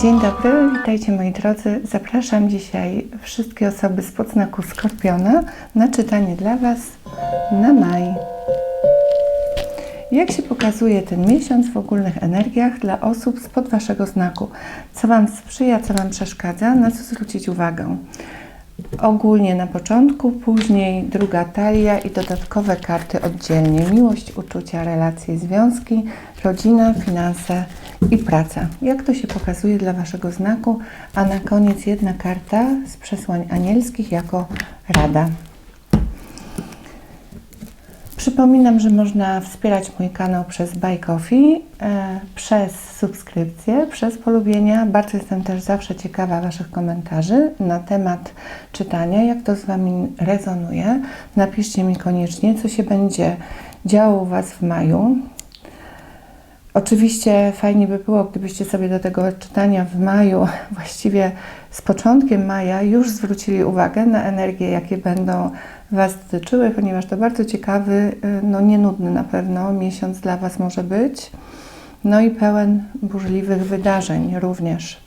Dzień dobry, witajcie moi drodzy. Zapraszam dzisiaj wszystkie osoby z podznaku Skorpiona na czytanie dla Was na maj. Jak się pokazuje ten miesiąc w ogólnych energiach dla osób spod Waszego znaku? Co Wam sprzyja, co Wam przeszkadza, na co zwrócić uwagę? Ogólnie na początku, później druga talia i dodatkowe karty oddzielnie. Miłość, uczucia, relacje, związki, rodzina, finanse i praca. Jak to się pokazuje dla Waszego znaku? A na koniec jedna karta z przesłań anielskich jako rada. Przypominam, że można wspierać mój kanał przez Buy Coffee, przez subskrypcję, przez polubienia. Bardzo jestem też zawsze ciekawa Waszych komentarzy na temat czytania, jak to z Wami rezonuje. Napiszcie mi koniecznie, co się będzie działo u Was w maju. Oczywiście fajnie by było, gdybyście sobie do tego czytania w maju, właściwie z początkiem maja, już zwrócili uwagę na energie, jakie będą Was dotyczyły, ponieważ to bardzo ciekawy, y, no nie nudny na pewno miesiąc dla Was może być, no i pełen burzliwych wydarzeń również.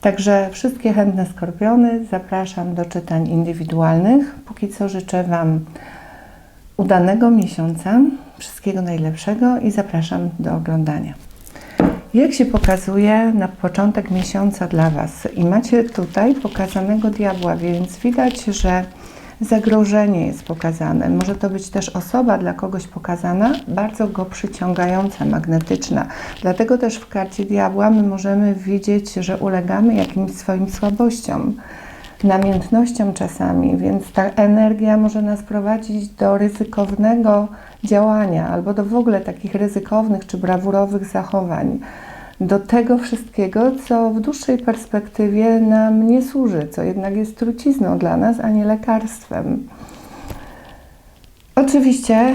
Także wszystkie chętne skorpiony zapraszam do czytań indywidualnych. Póki co życzę Wam udanego miesiąca, wszystkiego najlepszego i zapraszam do oglądania. Jak się pokazuje na początek miesiąca dla Was? I macie tutaj pokazanego diabła, więc widać, że zagrożenie jest pokazane. Może to być też osoba dla kogoś pokazana, bardzo go przyciągająca, magnetyczna. Dlatego też w karcie diabła my możemy widzieć, że ulegamy jakimś swoim słabościom, namiętnościom czasami, więc ta energia może nas prowadzić do ryzykownego działania albo do w ogóle takich ryzykownych czy brawurowych zachowań do tego wszystkiego, co w dłuższej perspektywie nam nie służy, co jednak jest trucizną dla nas, a nie lekarstwem. Oczywiście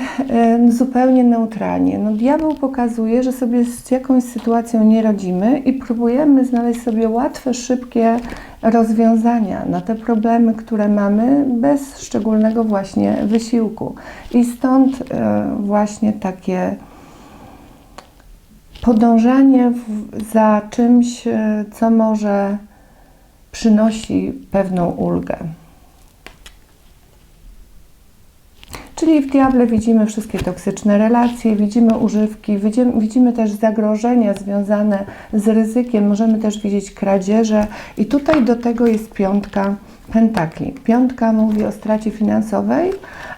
zupełnie neutralnie. No, diabeł pokazuje, że sobie z jakąś sytuacją nie radzimy i próbujemy znaleźć sobie łatwe, szybkie rozwiązania na te problemy, które mamy, bez szczególnego właśnie wysiłku. I stąd y, właśnie takie podążanie za czymś, e, co może przynosi pewną ulgę. Czyli w diable widzimy wszystkie toksyczne relacje, widzimy używki, widzimy, widzimy, też zagrożenia związane z ryzykiem, możemy też widzieć kradzieże i tutaj do tego jest piątka pentakli. Piątka mówi o stracie finansowej,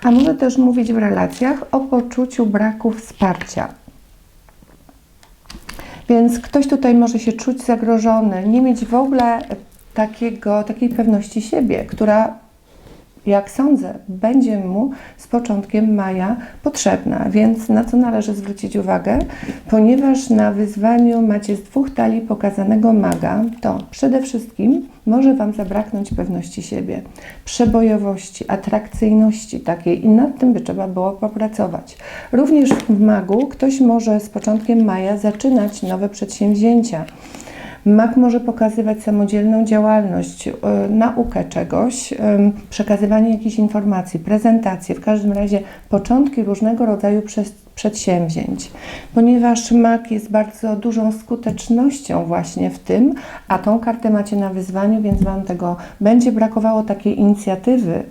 a może też mówić w relacjach o poczuciu braku wsparcia. Więc ktoś tutaj może się czuć zagrożony, nie mieć w ogóle takiego, takiej pewności siebie, która jak sądzę, będzie mu z początkiem maja potrzebna. Więc na co należy zwrócić uwagę? Ponieważ na wyzwaniu macie z dwóch talii pokazanego maga, to przede wszystkim może Wam zabraknąć pewności siebie, przebojowości, atrakcyjności takiej i nad tym by trzeba było popracować. Również w magu ktoś może z początkiem maja zaczynać nowe przedsięwzięcia Mak może pokazywać samodzielną działalność, e, naukę czegoś, przekazywanie jakichś informacji, prezentacje, w każdym razie początki różnego rodzaju przedsięwzięć, ponieważ mak jest bardzo dużą skutecznością właśnie w tym, a tą kartę macie na wyzwaniu, więc Wam tego będzie brakowało takiej inicjatywy,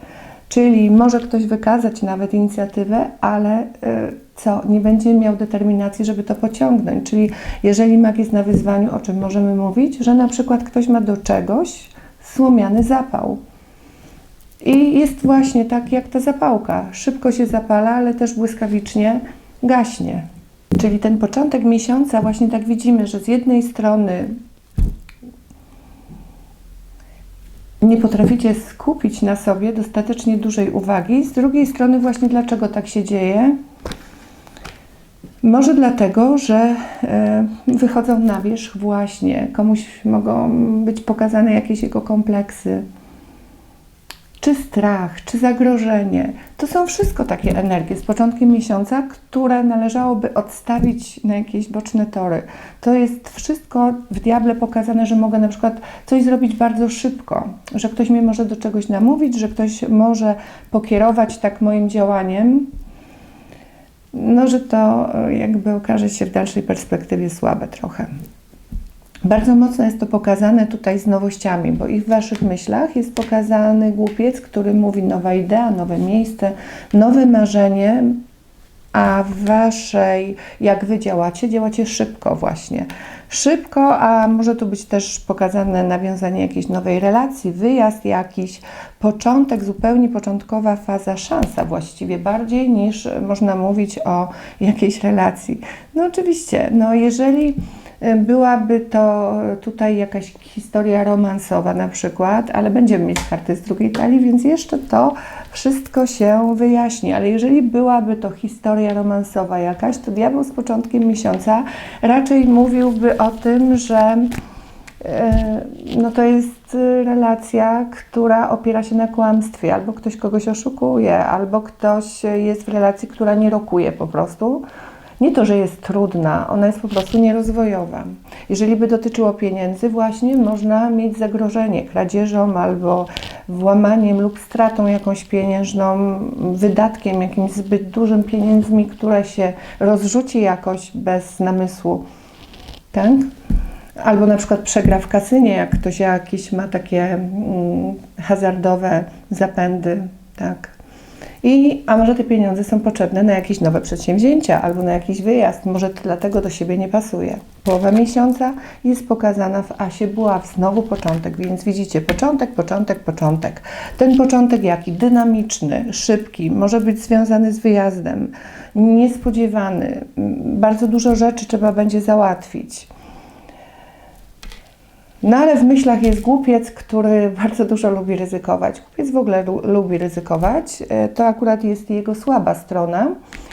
czyli może ktoś wykazać nawet inicjatywę, ale y, co nie będzie miał determinacji, żeby to pociągnąć. Czyli jeżeli mak jest na wyzwaniu, o czym możemy mówić, że na przykład ktoś ma do czegoś słomiany zapał. I jest właśnie tak jak ta zapałka. Szybko się zapala, ale też błyskawicznie gaśnie. Czyli ten początek miesiąca właśnie tak widzimy, że z jednej strony nie potraficie skupić na sobie dostatecznie dużej uwagi, z drugiej strony właśnie dlaczego tak się dzieje? Może dlatego, że e, wychodzą na wierzch właśnie, komuś mogą być pokazane jakieś jego kompleksy, czy strach, czy zagrożenie. To są wszystko takie energie z początkiem miesiąca, które należałoby odstawić na jakieś boczne tory. To jest wszystko w diable pokazane, że mogę na przykład coś zrobić bardzo szybko, że ktoś mnie może do czegoś namówić, że ktoś może pokierować tak moim działaniem, no, że to jakby okaże się w dalszej perspektywie słabe trochę. Bardzo mocno jest to pokazane tutaj z nowościami, bo i w Waszych myślach jest pokazany głupiec, który mówi nowa idea, nowe miejsce, nowe marzenie, a Waszej, jak Wy działacie, działacie szybko właśnie. Szybko, a może tu być też pokazane nawiązanie jakiejś nowej relacji, wyjazd jakiś, początek, zupełnie początkowa faza, szansa właściwie bardziej niż można mówić o jakiejś relacji. No oczywiście, no jeżeli byłaby to tutaj jakaś historia romansowa na przykład, ale będziemy mieć karty z drugiej talii, więc jeszcze to wszystko się wyjaśni. Ale jeżeli byłaby to historia romansowa jakaś, to diabeł z początkiem miesiąca raczej mówiłby o tym, że no to jest y, relacja, która opiera się na kłamstwie, albo ktoś kogoś oszukuje, albo ktoś jest w relacji, która nie rokuje po prostu. Nie to, że jest trudna, ona jest po prostu nierozwojowa. Jeżeli by dotyczyło pieniędzy, właśnie można mieć zagrożenie kradzieżą albo włamaniem lub stratą jakąś pieniężną, wydatkiem jakimś zbyt dużym pieniędzmi, które się rozrzuci jakoś bez namysłu. Tak? Albo na przykład przegra w kasynie, jak ktoś jakieś ma takie mm, hazardowe zapędy, tak. I, a może te pieniądze są potrzebne na jakieś nowe przedsięwzięcia albo na jakiś wyjazd, może dlatego do siebie nie pasuje. Połowa miesiąca jest pokazana w Asie Buław, znowu początek, więc widzicie, początek, początek, początek. Ten początek jaki? Dynamiczny, szybki, może być związany z wyjazdem, niespodziewany, bardzo dużo rzeczy trzeba będzie załatwić. No ale w myślach jest głupiec, który bardzo dużo lubi ryzykować. Głupiec w ogóle lu lubi ryzykować. E, to akurat jest jego słaba strona.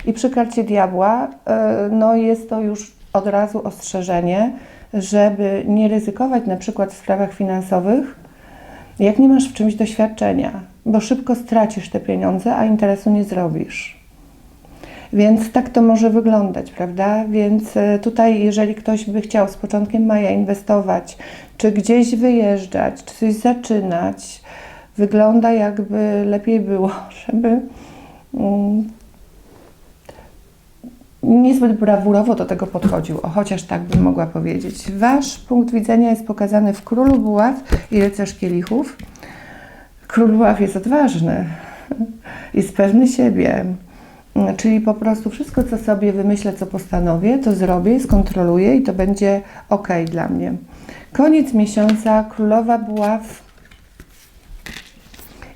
I przy karcie diabła e, no jest to już od razu ostrzeżenie, żeby nie ryzykować na przykład w sprawach finansowych, jak nie masz w czymś doświadczenia, bo szybko stracisz te pieniądze, a interesu nie zrobisz. Więc tak to może wyglądać, prawda? Więc e, tutaj, jeżeli ktoś by chciał z początkiem maja inwestować, czy gdzieś wyjeżdżać, czy coś zaczynać, wygląda jakby lepiej było, żeby mm, niezbyt brawurowo do tego podchodził, o, chociaż tak bym mogła powiedzieć. Wasz punkt widzenia jest pokazany w Królu Buław i Rycerz Kielichów. Król Buław jest odważny, jest pewny siebie, Czyli po prostu wszystko, co sobie wymyślę, co postanowię, to zrobię, skontroluję i to będzie ok dla mnie. Koniec miesiąca, królowa buław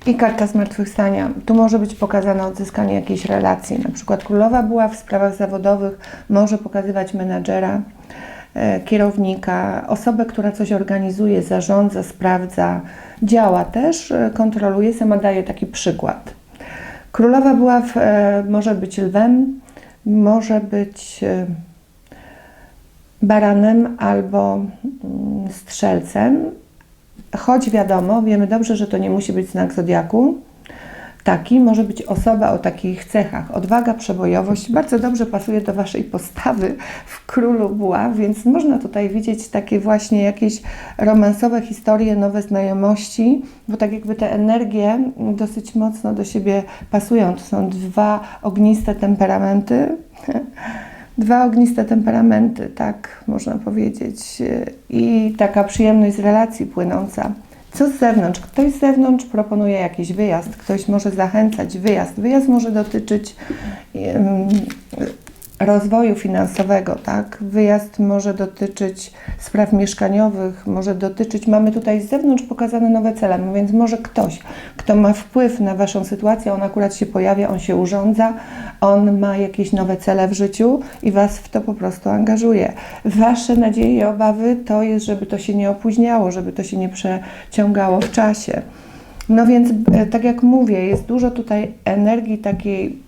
i karta zmartwychwstania. Tu może być pokazane odzyskanie jakiejś relacji. Na przykład królowa buław w sprawach zawodowych może pokazywać menadżera, e, kierownika, osobę, która coś organizuje, zarządza, sprawdza, działa też, e, kontroluje. Sama daje taki przykład. Królowa była w, e, może być lwem, może być e, baranem albo mm, strzelcem, choć wiadomo, wiemy dobrze, że to nie musi być znak zodiaku, taki może być osoba o takich cechach. Odwaga, przebojowość bardzo dobrze pasuje do Waszej postawy w Królu Buław, więc można tutaj widzieć takie właśnie jakieś romansowe historie, nowe znajomości, bo tak jakby te energie dosyć mocno do siebie pasują. To są dwa ogniste temperamenty. Dwa ogniste temperamenty, tak można powiedzieć, i taka przyjemność z relacji płynąca. Co z zewnątrz? Ktoś z zewnątrz proponuje jakiś wyjazd, ktoś może zachęcać wyjazd. Wyjazd może dotyczyć rozwoju finansowego, tak? Wyjazd może dotyczyć spraw mieszkaniowych, może dotyczyć, mamy tutaj z zewnątrz pokazane nowe cele, no więc może ktoś, kto ma wpływ na Waszą sytuację, on akurat się pojawia, on się urządza, on ma jakieś nowe cele w życiu i Was w to po prostu angażuje. Wasze nadzieje i obawy to jest, żeby to się nie opóźniało, żeby to się nie przeciągało w czasie. No więc, e, tak jak mówię, jest dużo tutaj energii takiej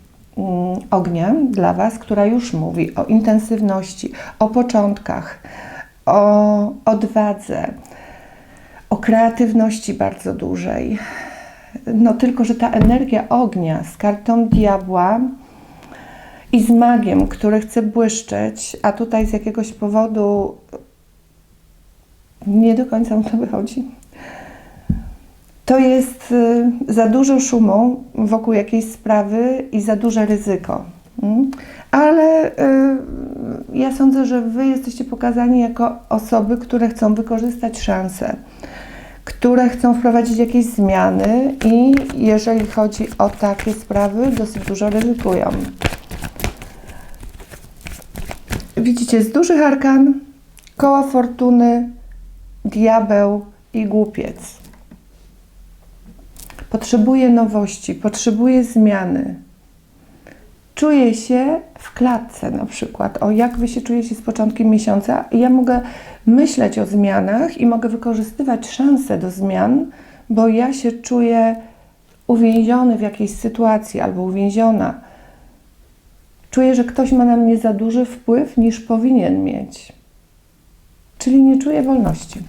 ognia dla Was, która już mówi o intensywności, o początkach, o odwadze, o kreatywności bardzo dużej. No tylko, że ta energia ognia z kartą diabła i z magiem, który chce błyszczeć, a tutaj z jakiegoś powodu nie do końca mu to wychodzi to jest y, za dużo szumu wokół jakiejś sprawy i za duże ryzyko. Mm? Ale y, ja sądzę, że Wy jesteście pokazani jako osoby, które chcą wykorzystać szansę, które chcą wprowadzić jakieś zmiany i jeżeli chodzi o takie sprawy, dosyć dużo ryzykują. Widzicie, z dużych arkan koła fortuny, diabeł i głupiec. Potrzebuje nowości, potrzebuje zmiany. Czuję się w klatce na przykład. O, jak Wy się czujecie z początkiem miesiąca? Ja mogę myśleć o zmianach i mogę wykorzystywać szanse do zmian, bo ja się czuję uwięziony w jakiejś sytuacji albo uwięziona. Czuję, że ktoś ma na mnie za duży wpływ niż powinien mieć. Czyli nie czuję wolności.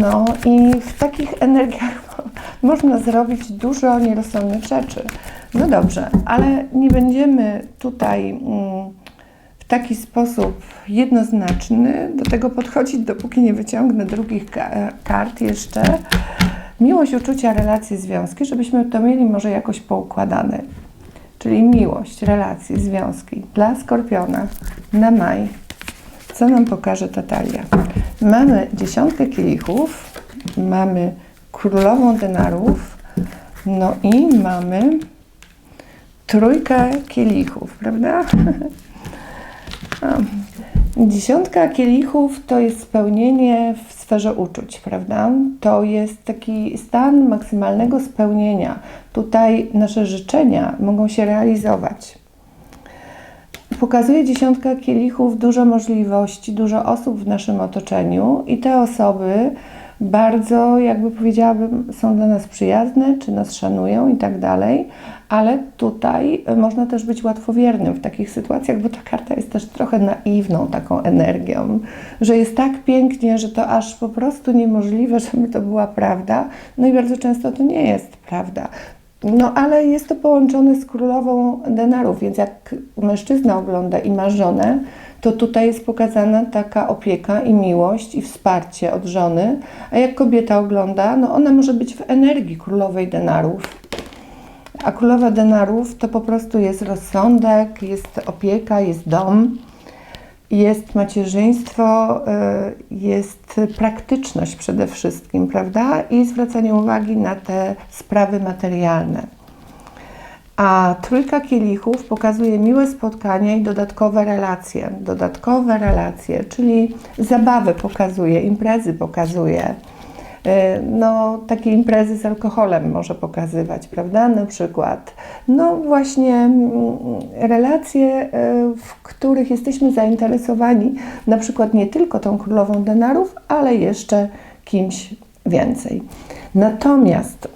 No i w takich energiach można zrobić dużo nierozsądnych rzeczy. No dobrze, ale nie będziemy tutaj mm, w taki sposób jednoznaczny do tego podchodzić, dopóki nie wyciągnę drugich ka- kart jeszcze. Miłość, uczucia, relacje, związki, żebyśmy to mieli może jakoś poukładane. Czyli miłość, relacje, związki dla Skorpiona na maj. Co nam pokaże ta talia? Mamy dziesiątkę kielichów, mamy królową denarów, no i mamy trójkę kielichów, prawda? Dziesiątka kielichów to jest spełnienie w sferze uczuć, prawda? To jest taki stan maksymalnego spełnienia. Tutaj nasze życzenia mogą się realizować. Pokazuje dziesiątka kielichów dużo możliwości, dużo osób w naszym otoczeniu i te osoby bardzo, jakby powiedziałabym, są dla nas przyjazne, czy nas szanują i tak dalej, ale tutaj można też być łatwowiernym w takich sytuacjach, bo ta karta jest też trochę naiwną taką energią, że jest tak pięknie, że to aż po prostu niemożliwe, żeby to była prawda. No i bardzo często to nie jest prawda. No ale jest to połączone z królową denarów, więc jak mężczyzna ogląda i ma żonę, to tutaj jest pokazana taka opieka i miłość i wsparcie od żony, a jak kobieta ogląda, no ona może być w energii królowej denarów. A królowa denarów to po prostu jest rozsądek, jest opieka, jest dom, jest macierzyństwo, y, jest praktyczność przede wszystkim, prawda? I zwracanie uwagi na te sprawy materialne. A trójka kielichów pokazuje miłe spotkania i dodatkowe relacje. Dodatkowe relacje, czyli zabawy pokazuje, imprezy pokazuje. No, takie imprezy z alkoholem może pokazywać, prawda? Na przykład. No, właśnie relacje, w których jesteśmy zainteresowani, na przykład nie tylko tą królową denarów, ale jeszcze kimś więcej. Natomiast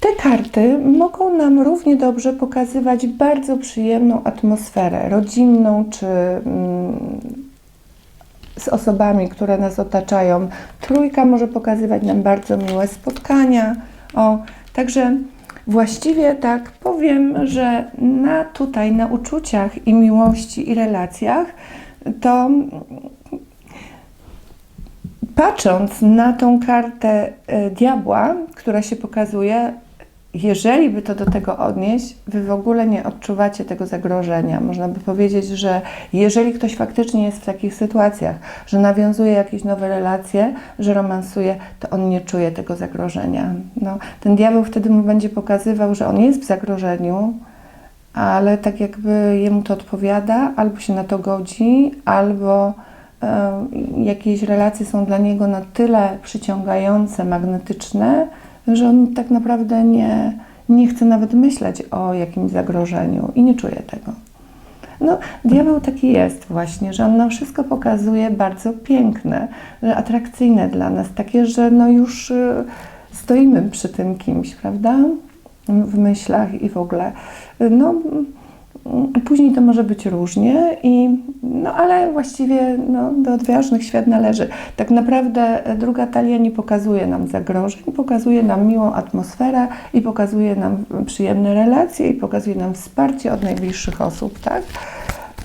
te karty mogą nam równie dobrze pokazywać bardzo przyjemną atmosferę rodzinną czy mm, z osobami, które nas otaczają. Trójka może pokazywać nam bardzo miłe spotkania. O, także właściwie tak powiem, że na tutaj, na uczuciach i miłości i relacjach, to patrząc na tą kartę e, diabła, która się pokazuje, jeżeli by to do tego odnieść, wy w ogóle nie odczuwacie tego zagrożenia. Można by powiedzieć, że jeżeli ktoś faktycznie jest w takich sytuacjach, że nawiązuje jakieś nowe relacje, że romansuje, to on nie czuje tego zagrożenia. No, ten diabeł wtedy mu będzie pokazywał, że on jest w zagrożeniu, ale tak jakby jemu to odpowiada, albo się na to godzi, albo jakieś relacje są dla niego na tyle przyciągające, magnetyczne, że on tak naprawdę nie, nie chce nawet myśleć o jakimś zagrożeniu i nie czuje tego. No, diabeł taki jest właśnie, że on nam wszystko pokazuje bardzo piękne, atrakcyjne dla nas, takie, że no już y, stoimy przy tym kimś, prawda? W myślach i w ogóle. No, Później to może być różnie, i, no ale właściwie no, do odważnych świat należy. Tak naprawdę druga talia nie pokazuje nam zagrożeń, pokazuje nam miłą atmosferę i pokazuje nam przyjemne relacje i pokazuje nam wsparcie od najbliższych osób, tak?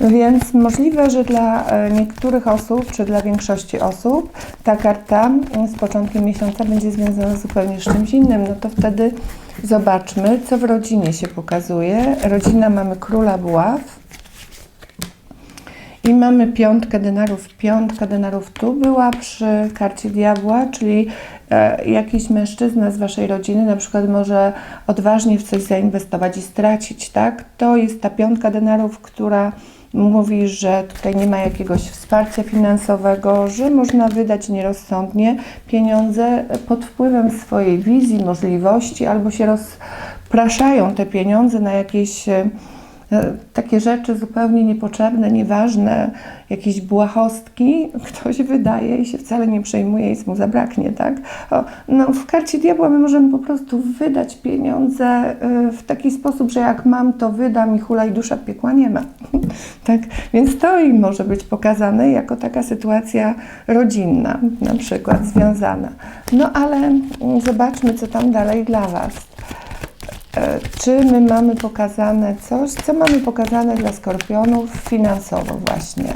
Więc możliwe, że dla e, niektórych osób, czy dla większości osób, ta karta z początkiem miesiąca będzie związana zupełnie z czymś innym. No to wtedy zobaczmy, co w rodzinie się pokazuje. Rodzina mamy króla buław, I mamy piątkę denarów. Piątka denarów tu była przy karcie diabła, czyli e, jakiś mężczyzna z waszej rodziny na przykład może odważnie w coś zainwestować i stracić, tak? To jest ta piątka denarów, która mówi, że tutaj nie ma jakiegoś wsparcia finansowego, że można wydać nierozsądnie pieniądze pod wpływem swojej wizji, możliwości, albo się rozpraszają te pieniądze na jakieś e, takie rzeczy zupełnie niepotrzebne, nieważne, jakieś błahostki, ktoś wydaje i się wcale nie przejmuje, nic mu zabraknie, tak? O, no, w karcie diabła my możemy po prostu wydać pieniądze y, w taki sposób, że jak mam, to wydam i hula i dusza piekła nie ma. tak? Więc to im może być pokazane jako taka sytuacja rodzinna, na przykład związana. No ale mm, zobaczmy, co tam dalej dla Was. E, czy my mamy pokazane coś, co mamy pokazane dla skorpionów finansowo właśnie,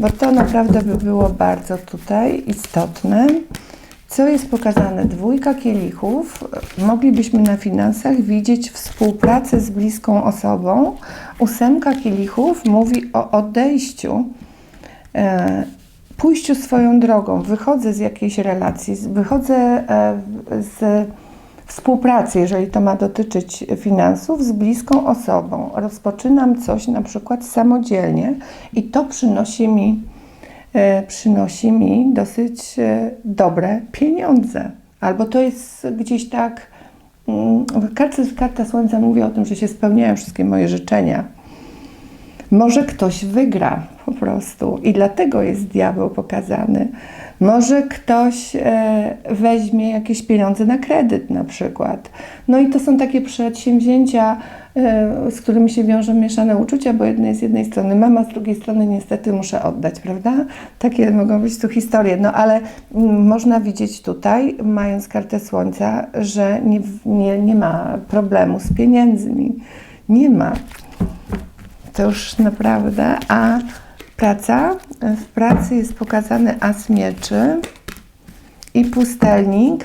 bo to naprawdę by było bardzo tutaj istotne. Co jest pokazane? Dwójka kielichów. Moglibyśmy na finansach widzieć współpracę z bliską osobą. Ósemka kielichów mówi o odejściu, e, pójściu swoją drogą. Wychodzę z jakiejś relacji, wychodzę e, z współpracy, jeżeli to ma dotyczyć finansów, z bliską osobą. Rozpoczynam coś na przykład samodzielnie i to przynosi mi, e, przynosi mi dosyć e, dobre pieniądze. Albo to jest gdzieś tak. Mm, karta, karta Słońca mówi o tym, że się spełniają wszystkie moje życzenia. Może ktoś wygra po prostu i dlatego jest diabeł pokazany. Może ktoś e, weźmie jakieś pieniądze na kredyt na przykład. No i to są takie przedsięwzięcia, e, z którymi się wiążą mieszane uczucia, bo jednej z jednej strony mama, z drugiej strony niestety muszę oddać, prawda? Takie mogą być tu historie. No ale mm, można widzieć tutaj, mając kartę słońca, że nie, nie, nie ma problemu z pieniędzmi. Nie ma. To już naprawdę. A praca. W pracy jest pokazany as mieczy i pustelnik.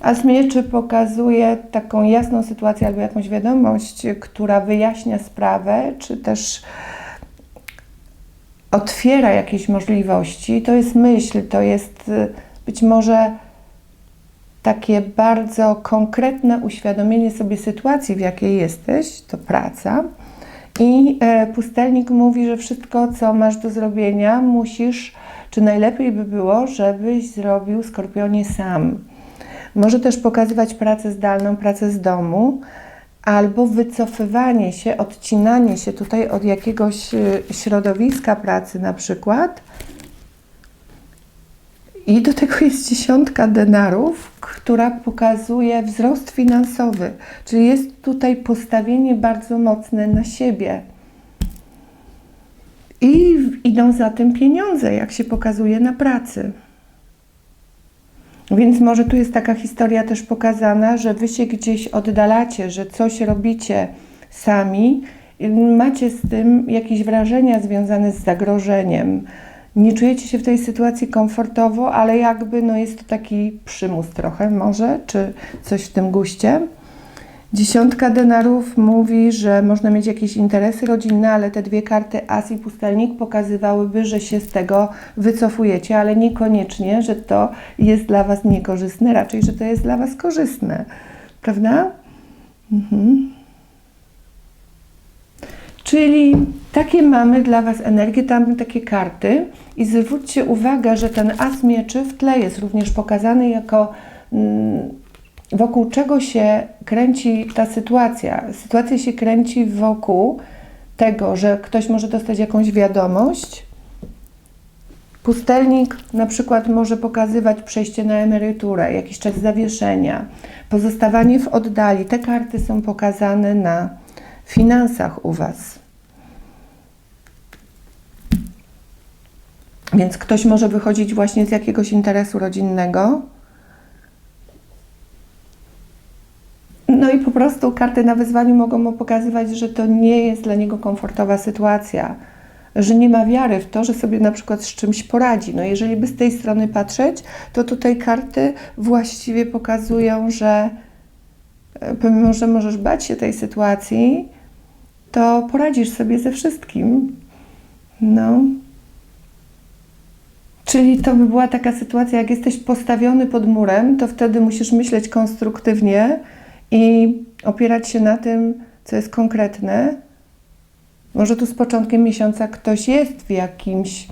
As mieczy pokazuje taką jasną sytuację albo jakąś wiadomość, która wyjaśnia sprawę, czy też otwiera jakieś możliwości. To jest myśl, to jest y, być może takie bardzo konkretne uświadomienie sobie sytuacji, w jakiej jesteś, to praca. I e, pustelnik mówi, że wszystko, co masz do zrobienia, musisz, czy najlepiej by było, żebyś zrobił skorpionie sam. Może też pokazywać pracę zdalną, pracę z domu, albo wycofywanie się, odcinanie się tutaj od jakiegoś e, środowiska pracy na przykład i do tego jest dziesiątka denarów, która pokazuje wzrost finansowy, czyli jest tutaj postawienie bardzo mocne na siebie. I idą za tym pieniądze, jak się pokazuje na pracy. Więc może tu jest taka historia też pokazana, że wy się gdzieś oddalacie, że coś robicie sami, macie z tym jakieś wrażenia związane z zagrożeniem nie czujecie się w tej sytuacji komfortowo, ale jakby no jest to taki przymus trochę może, czy coś w tym guście. Dziesiątka denarów mówi, że można mieć jakieś interesy rodzinne, ale te dwie karty As i Pustelnik pokazywałyby, że się z tego wycofujecie, ale niekoniecznie, że to jest dla Was niekorzystne, raczej, że to jest dla Was korzystne. Prawda? Mhm. Czyli takie mamy dla Was energię, tam takie karty i zwróćcie uwagę, że ten as mieczy w tle jest również pokazany jako mm, wokół czego się kręci ta sytuacja. Sytuacja się kręci wokół tego, że ktoś może dostać jakąś wiadomość. Pustelnik na przykład może pokazywać przejście na emeryturę, jakiś czas zawieszenia, pozostawanie w oddali. Te karty są pokazane na finansach u Was. Więc ktoś może wychodzić właśnie z jakiegoś interesu rodzinnego. No i po prostu karty na wyzwaniu mogą mu pokazywać, że to nie jest dla niego komfortowa sytuacja, że nie ma wiary w to, że sobie na przykład z czymś poradzi. No jeżeli by z tej strony patrzeć, to tutaj karty właściwie pokazują, że pomimo, że możesz bać się tej sytuacji, to poradzisz sobie ze wszystkim. No. Czyli to by była taka sytuacja, jak jesteś postawiony pod murem, to wtedy musisz myśleć konstruktywnie i opierać się na tym, co jest konkretne. Może tu z początkiem miesiąca ktoś jest w jakimś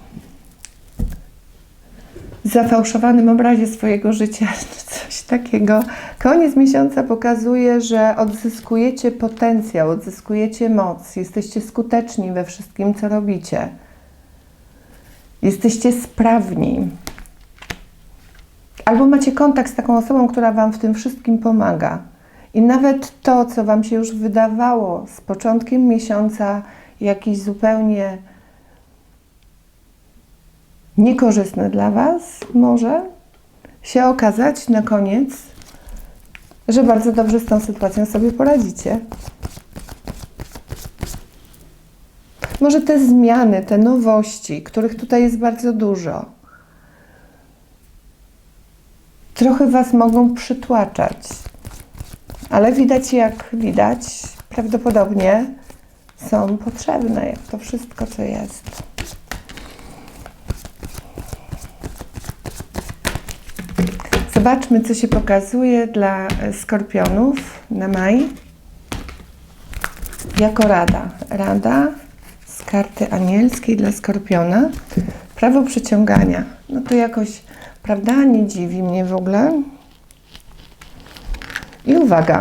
zafałszowanym obrazie swojego życia, czy coś takiego. Koniec miesiąca pokazuje, że odzyskujecie potencjał, odzyskujecie moc, jesteście skuteczni we wszystkim, co robicie. Jesteście sprawni. Albo macie kontakt z taką osobą, która Wam w tym wszystkim pomaga. I nawet to, co Wam się już wydawało z początkiem miesiąca jakieś zupełnie niekorzystne dla Was, może się okazać na koniec, że bardzo dobrze z tą sytuacją sobie poradzicie. Może te zmiany, te nowości, których tutaj jest bardzo dużo, trochę Was mogą przytłaczać, ale widać jak widać, prawdopodobnie są potrzebne, jak to wszystko, co jest. Zobaczmy, co się pokazuje dla e, skorpionów na maj. Jako rada. Rada z karty anielskiej dla skorpiona. Prawo przyciągania. No to jakoś, prawda, nie dziwi mnie w ogóle. I uwaga,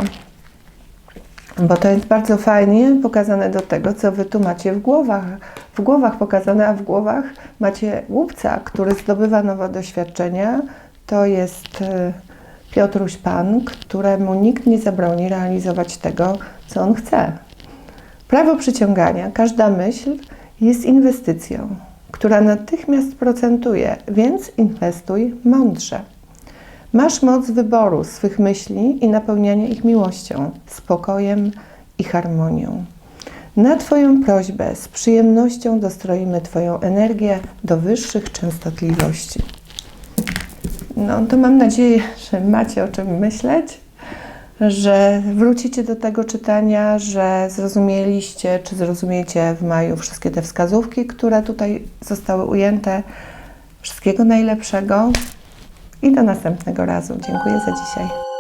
bo to jest bardzo fajnie pokazane do tego, co wy tu macie w głowach. W głowach pokazane, a w głowach macie głupca, który zdobywa nowe doświadczenia. To jest e, Piotruś Pan, któremu nikt nie zabroni realizować tego, co on chce. Prawo przyciągania, każda myśl jest inwestycją, która natychmiast procentuje, więc inwestuj mądrze. Masz moc wyboru swych myśli i napełniania ich miłością, spokojem i harmonią. Na Twoją prośbę z przyjemnością dostroimy Twoją energię do wyższych częstotliwości. No to mam nadzieję, że macie o czym myśleć, że wrócicie do tego czytania, że zrozumieliście, czy zrozumiecie w maju wszystkie te wskazówki, które tutaj zostały ujęte. Wszystkiego najlepszego i do następnego razu. Dziękuję za dzisiaj.